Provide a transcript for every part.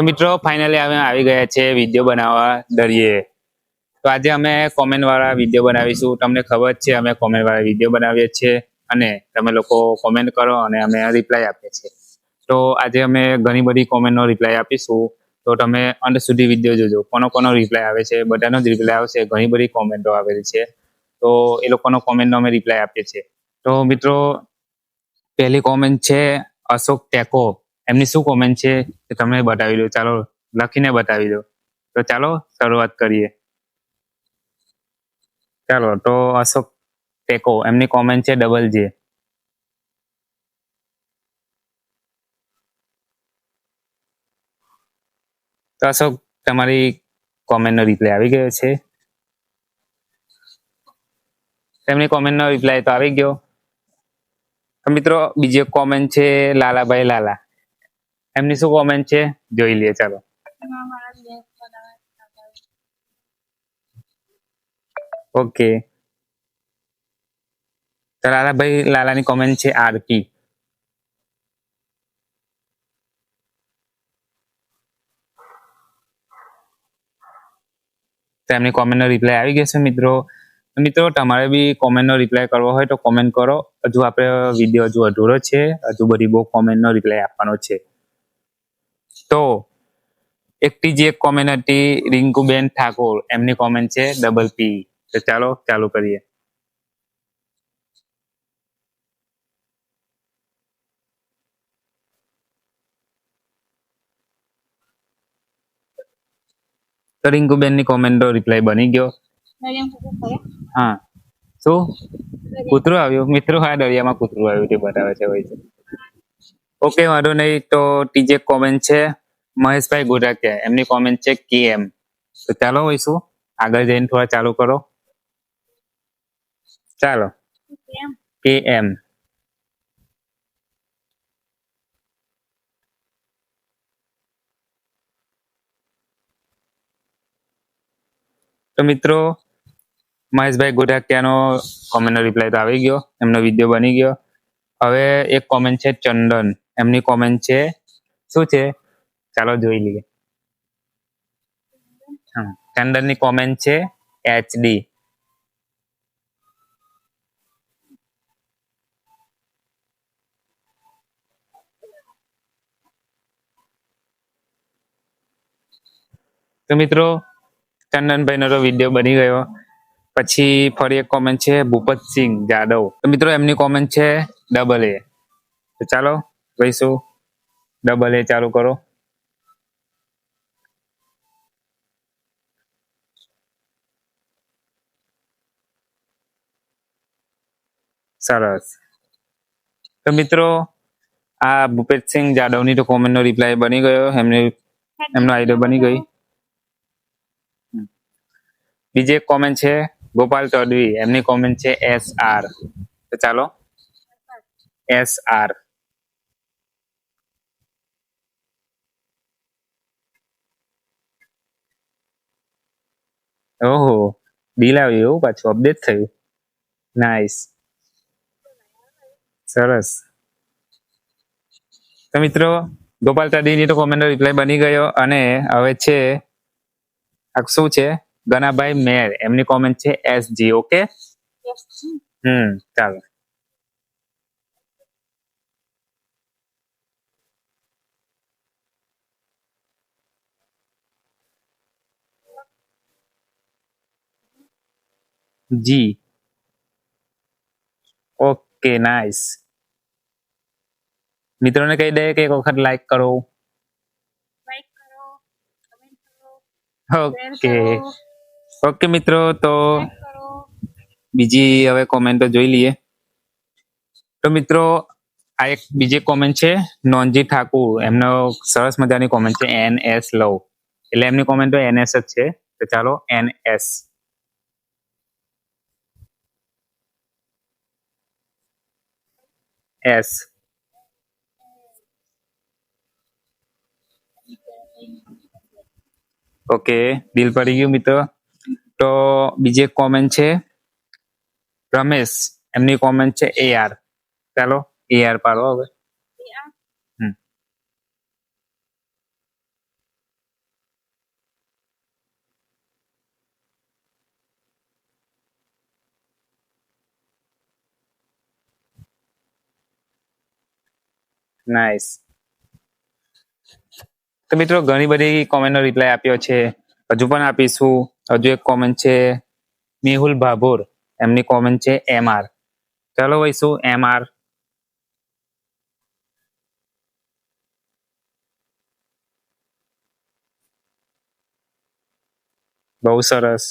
તો મિત્રો ફાઇનલી અમે આવી ગયા છે વીડિયો બનાવવા દરિયે. તો આજે અમે કોમેન્ટ વાળા વીડિયો બનાવીશું. તમને ખબર છે, અમે કોમેન્ટ વાળા વીડિયો બનાવીએ છીએ અને તમે લોકો કોમેન્ટ કરો અને અમે રિપ્લાય આપીએ છીએ. તો આજે અમે ઘણી બધી કોમેન્ટનો રિપ્લાય આપીશું. તો તમે અંત સુધી વીડિયો જોજો. કોનો કોનો રિપ્લાય આવે છે, બધાનો જ રિપ્લાય આવશે. ઘણી બધી કોમેન્ટો આવેલી છે. તો એ લોકોનો કોમેન્ટનો અમે રિપ્લાય આપીએ છીએ. તો મિત્રો, પહેલી કોમેન્ટ છે અશોક ટેકો. એમની શું કોમેન્ટ છે એ તમને બતાવી દો ચાલો, લખીને બતાવી દો તો ચાલો, શરૂઆત કરીએ. ચાલો, તો અશોક ટેકો, એમની કોમેન્ટ છે ડબલ જે તો અશોક, તમારી કોમેન્ટનો રિપ્લાય આવી ગયો છે. તેમની કોમેન્ટનો રિપ્લાય તો આવી ગયો. મિત્રો, બીજી કોમેન્ટ છે લાલાભાઈ લાલા. એમની શું કોમેન્ટ છે? જોઈ લઈએ, ચાલો. ઓકે. તો લાલાભાઈ, લાલાની કોમેન્ટ છે આરતી. તો એમની કોમેન્ટનો રિપ્લાય આવી ગયો છે, મિત્રો. મિત્રો, તમારે બી કોમેન્ટનો રિપ્લાય કરવો હોય તો કોમેન્ટ કરો. હજુ આપણે વીડિયો હજુ અધૂરો છે. હજુ બધી બહુ કોમેન્ટનો રિપ્લાય આપવાનો છે. તો એક જે એક કોમેન્ટ હતી રિંકુબેન ઠાકોર એમની કોમેન્ટ છે ડબલ પી તો ચાલો ચાલુ કરીએ. તો રિંકુબેનની કોમેન્ટ રિપ્લાય બની ગયો. હા. શું? કૂતરું આવ્યું? મિત્રો હા દરિયામાં કૂતરું આવ્યું તે બતાવે છે હોય છે. ઓકે વાંધો નહીં તો ત્રીજે કોમેન્ટ છે. મહેશભાઈ ગોડાકિયા એમની કોમેન્ટ છે કે એમ તો ચાલો હોઈશું આગળ જઈને થોડા ચાલુ કરો. ચાલો. કે એમ તો મિત્રો મહેશભાઈ ગોડાકિયાનો કોમેન્ટનો રિપ્લાય તો આવી ગયો એમનો વીડિયો બની ગયો. હવે એક કોમેન્ટ છે ચંદન એમની કોમેન્ટ છે શું છે? ચાલો જોઈ લઈએ. ચંદનની કોમેન્ટ છે એચડી તો મિત્રો, ચંદનભાઈનો તો વીડિયો બની ગયો. પછી ફરી એક કોમેન્ટ છે ભૂપતસિંહ જાદવ. તો મિત્રો, એમની કોમેન્ટ છે ડબલ એ તો ચાલો જોઈશું. ડબલ એ ચાલુ કરો. સરસ. તો મિત્રો, આ ભૂપેશસિંહ જાદવની તો કોમેન્ટનો રિપ્લાય બની ગયો. એમને, એમનો આઈડિયો બની ગઈ. બીજી એક કોમેન્ટ છે, ગોપાલ ચૌધરી. એમની કોમેન્ટ છે એસ આર તો ચાલો. એસ આર ઓહો, બિલ આવ્યું એવું પાછું અપડેટ થયું. નાઇસ સરસ. તો મિત્રો ગોપાલ ચૌધરીની તો કોમેન્ટ રિપ્લાય બની ગયો અને હવે છે શું છે? ગનાભાઈ મેર, એમની કોમેન્ટ છે એસ જી ઓકે હમ, ચાલો. જી. ઓકે નાઇસ મિત્રોને કહી દે કે એક વખત લાઈક કરો. ઓકે ઓકે મિત્રો તો બીજી હવે કોમેન્ટો જોઈ લઈએ. તો મિત્રો આ એક બીજી કોમેન્ટ છે નોનજી ઠાકુર. એમનો સરસ મજાની કોમેન્ટ છે એન એસ લવ. એટલે એમની કોમેન્ટ તો એન એસ જ છે. તો ચાલો એન એસ એસ ઓકે દિલ પડી ગયું મિત્રો તો બીજી એક કોમેન્ટ છે રમેશ એમની કોમેન્ટ છે એ આર ચાલો એ આર પાડો હવે નાઇસ તો મિત્રો, ઘણી બધી કોમેન્ટનો રિપ્લાય આપ્યો છે. હજુ પણ આપીશું. હજુ એક કોમેન્ટ છે, મેહુલ ભાભોર. એમની કોમેન્ટ છે એમઆર ચાલો વહીશું એમઆર બહુ સરસ.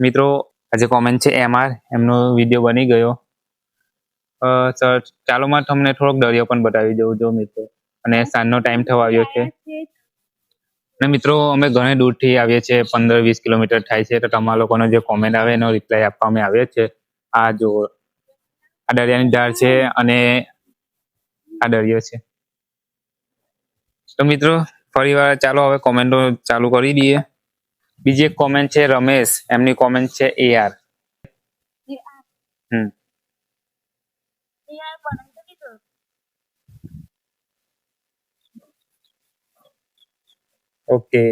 મિત્રો, આજે કોમેન્ટ છે એમઆર એમનો વીડિયો બની ગયો. સર ચાલો માં તમને થોડોક દરિયો પણ બતાવી દઉં જો મિત્રો. અને સાંજનો ટાઈમ થવા આવ્યો છે. અને મિત્રો અમે ઘણે દૂરથી આવીએ છીએ પંદર વીસ કિલોમીટર થાય છે. તો તમારા લોકોનો જે કોમેન્ટ આવે એનો રિપ્લાય આપવા અમે આવીએ છીએ આ જો આ દરિયાની ધાર છે અને આ દરિયો છે. તો મિત્રો ફરીવાર ચાલો હવે કોમેન્ટો ચાલુ કરી દઈએ. બીજી એક કોમેન્ટ છે રમેશ. એમની કોમેન્ટ છે એ આર હમ ઓકે.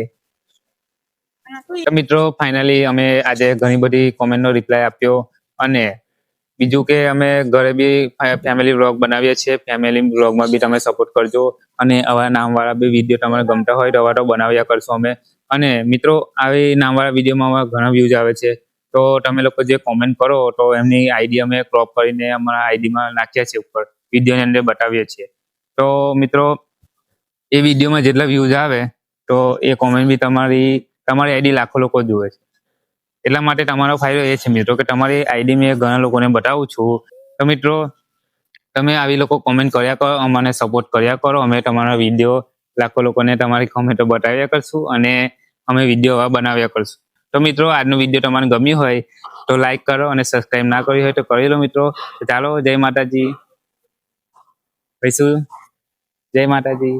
તો મિત્રો ફાઇનલી અમે આજે ઘણી બધી કોમેન્ટનો રિપ્લાય આપ્યો અને બીજું કે અમે ઘરે બી ફેમિલી વ્લોગ બનાવીએ છીએ. ફેમિલી વ્લોગમાં બી તમે સપોર્ટ કરજો અને આવા નામવાળા બી વીડિયો તમારે ગમતા હોય તો આવા તો બનાવ્યા કરશો અમે. અને મિત્રો આવી નામવાળા વિડીયોમાં ઘણા વ્યૂઝ આવે છે. તો તમે લોકો જે કોમેન્ટ કરો તો એમની આઈડી અમે ક્રોપ કરીને અમારા આઈડીમાં નાખ્યા છે ઉપર વિડીયોની અંદર બતાવીએ છીએ. તો મિત્રો, એ વિડીયોમાં જેટલા વ્યૂઝ આવે, તો એ કોમેન્ટ બી તમારી તમારી આઈડી લાખો લોકો જુએ છે. એટલા માટે તમારો ફાયદો એ છે મિત્રો કે તમારી આઈડી મેં ઘણા લોકોને બતાવું છું. તો મિત્રો, તમે આવી લોકો કોમેન્ટ કર્યા કરો, અમને સપોર્ટ કર્યા કરો, અમે તમારા વીડિયો લાખો લોકોને તમારી કોમેન્ટો બતાવ્યા કરશું અને અમે વીડિયો બનાવ્યા કરશું. તો મિત્રો, આજનો વીડિયો તમને ગમ્યું હોય તો લાઈક કરો અને સબસ્ક્રાઇબ ના કરી હોય તો કરી લો મિત્રો. ચાલો, જય માતાજી. જય માતાજી.